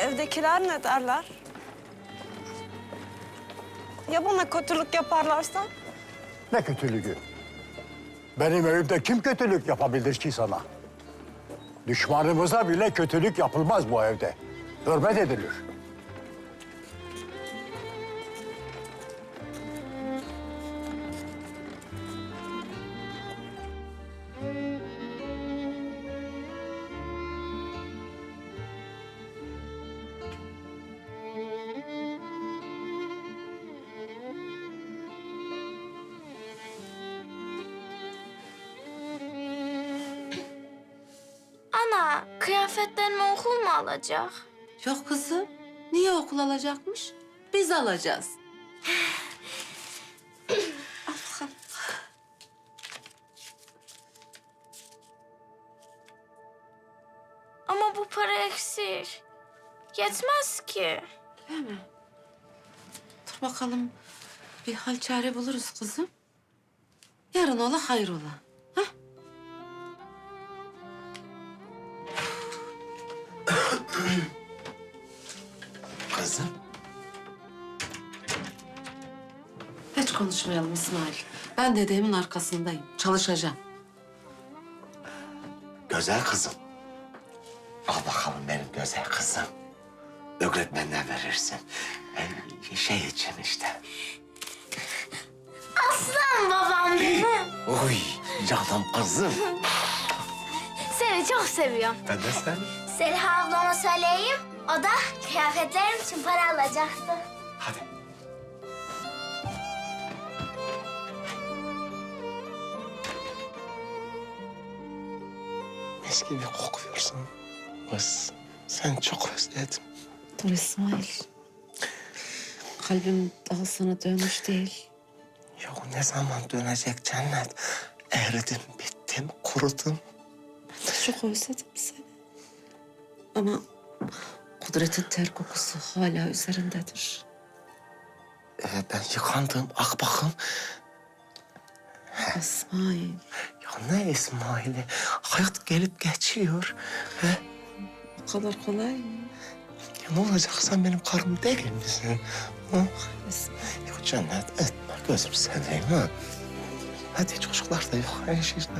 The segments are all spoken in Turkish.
Evdekiler ne derler? Ya bana kötülük yaparlarsa? Ne kötülüğü? Benim evimde kim kötülük yapabilir ki sana? Düşmanımıza bile kötülük yapılmaz bu evde. Hürmet edilir. Ana, kıyafetlerimi okul mu alacak? Yok kızım. Niye okul alacakmış? Biz alacağız. Al bakalım. Ama bu para eksik. Yetmez ki. Değil mi? Dur bakalım. Bir hal çare buluruz kızım. Yarın ola hayır Kızım. Hiç konuşmayalım İsmail. Ben dedemin arkasındayım. Çalışacağım. Güzel kızım. Al bakalım benim güzel kızım. Öğretmenden verirsin. Ee, Şey için işte. Aslan babam benim. Oy canım kızım. Seni çok seviyorum. Ben de seni. Seliha ablama söyleyeyim. O da kıyafetlerim için para alacaktı. Hadi. Mis gibi kokuyorsun. Kız sen çok özledim. Dur İsmail. Kalbim daha sana dönmüş değil. Ya ne zaman dönecek cennet? Eridim, bittim, kurudum. Çok özledim seni. Ama Kudret'in ter kokusu hala üzerindedir. Ee, ben yıkandım, ak bakın. İsmail. Ya ne İsmail'i? Hayat gelip geçiyor. He? Bu kadar kolay mı? Ya ne olacak sen benim karım değil misin? Ha? İsmail. Yok cennet etme gözüm seveyim ha. Hadi çocuklar da yok. Her şey işte.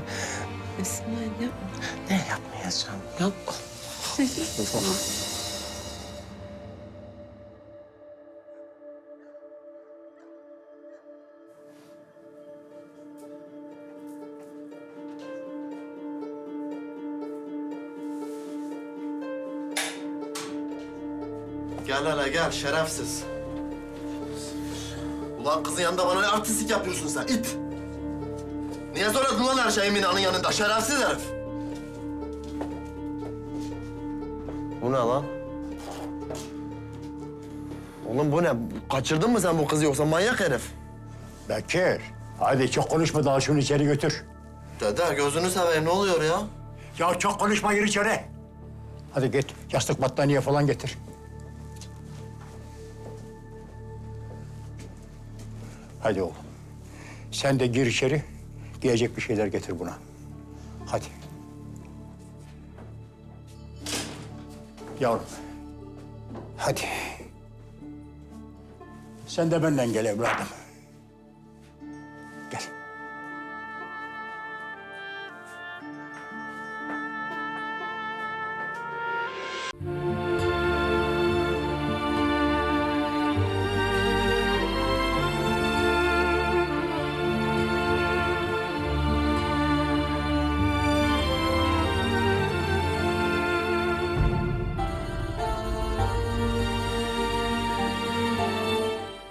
İsmail yapma. Ne yapmayacağım? Tamam. Gel hele gel şerefsiz. Ulan kızın yanında bana ne artistlik yapıyorsun sen it. Niye söyledin lan her şeyi Mina'nın yanında şerefsiz herif? Bu ne lan? Oğlum bu ne? Kaçırdın mı sen bu kızı yoksa manyak herif? Bekir, hadi çok konuşma daha şunu içeri götür. Dede gözünü seveyim ne oluyor ya? Ya çok konuşma gir içeri. Hadi git yastık battaniye falan getir. Hadi oğlum. Sen de gir içeri. Giyecek bir şeyler getir buna. Hadi. Yavrum. Hadi. Sen de benden gel evladım.